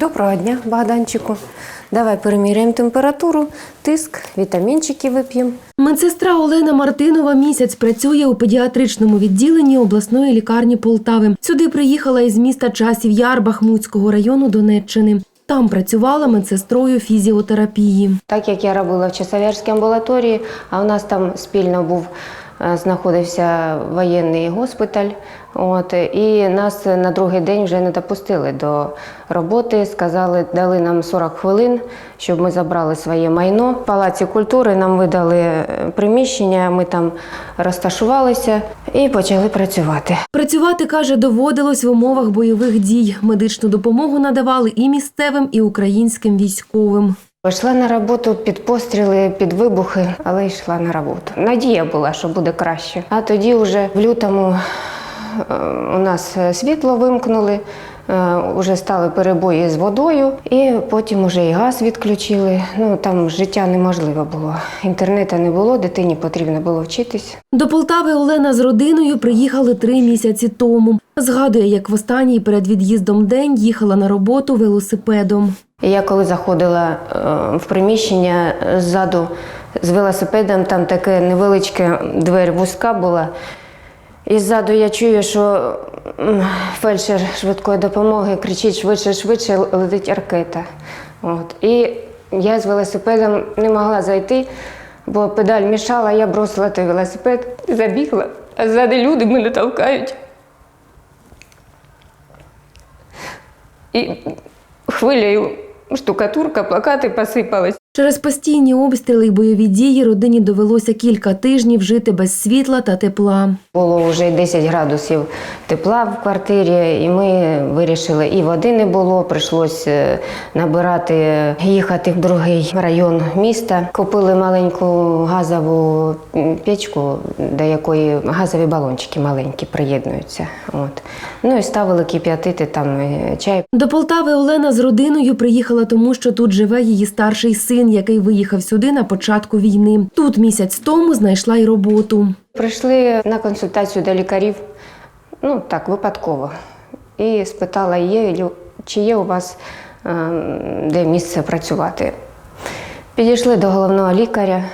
Доброго дня, Богданчику. Давай переміряємо температуру, тиск, вітамінчики вип'ємо. Медсестра Олена Мартинова місяць працює у педіатричному відділенні обласної лікарні Полтави. Сюди приїхала із міста Часів Яр Бахмутського району Донеччини. Там працювала медсестрою фізіотерапії. Так як я робила в Часовярській амбулаторії, а у нас там спільно був знаходився воєнний госпіталь. От і нас на другий день вже не допустили до роботи. Сказали, дали нам 40 хвилин, щоб ми забрали своє майно. В палаці культури нам видали е, приміщення. Ми там розташувалися і почали працювати. Працювати, каже, доводилось в умовах бойових дій. Медичну допомогу надавали і місцевим, і українським військовим. Пішла на роботу під постріли, під вибухи, але йшла на роботу. Надія була, що буде краще. А тоді, вже в лютому, е, у нас світло вимкнули, вже стали перебої з водою, і потім уже і газ відключили. Ну там життя неможливо було. Інтернету не було, дитині потрібно було вчитись. До Полтави Олена з родиною приїхали три місяці тому. Згадує, як в останній перед від'їздом день їхала на роботу велосипедом. Я коли заходила е, в приміщення ззаду з велосипедом, там таке невеличке двері вузька була. І ззаду я чую, що фельдшер швидкої допомоги кричить швидше, швидше, летить ракета. От. І я з велосипедом не могла зайти, бо педаль мішала, я бросила той велосипед, забігла, а ззаду люди мене толкають. І хвилею штукатурка, плакати посипались. Через постійні обстріли й бойові дії родині довелося кілька тижнів жити без світла та тепла. Було вже 10 градусів тепла в квартирі, і ми вирішили, і води не було, прийшлося набирати, їхати в другий район міста. Купили маленьку газову печку, до якої газові балончики маленькі приєднуються. От. Ну і ставили кип'ятити там е, чай. До Полтави Олена з родиною приїхала тому, що тут живе її старший син, який виїхав сюди на початку війни. Тут місяць тому знайшла й роботу. Прийшли на консультацію до лікарів, ну так, випадково. І спитала, є, чи є у вас ем, де місце працювати. Підійшли до головного лікаря.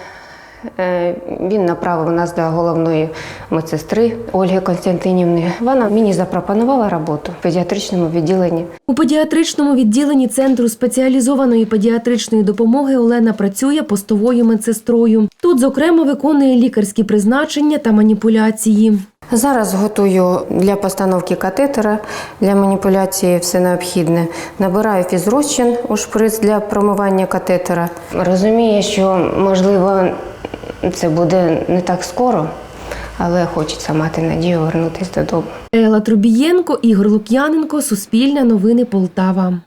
Е, Він направив нас до головної медсестри Ольги Константинівни. Вона мені запропонувала роботу в педіатричному відділенні. У педіатричному відділенні центру спеціалізованої педіатричної допомоги Олена працює постовою медсестрою. Тут, зокрема, виконує лікарські призначення та маніпуляції. Зараз готую для постановки катетера, для маніпуляції все необхідне. Набираю фізрозчин у шприц для промивання катетера. Розумію, що можливо це буде не так скоро, але хочеться мати надію повернутися додому. Ела Трубієнко, Ігор Лук'яненко, Суспільне новини Полтава.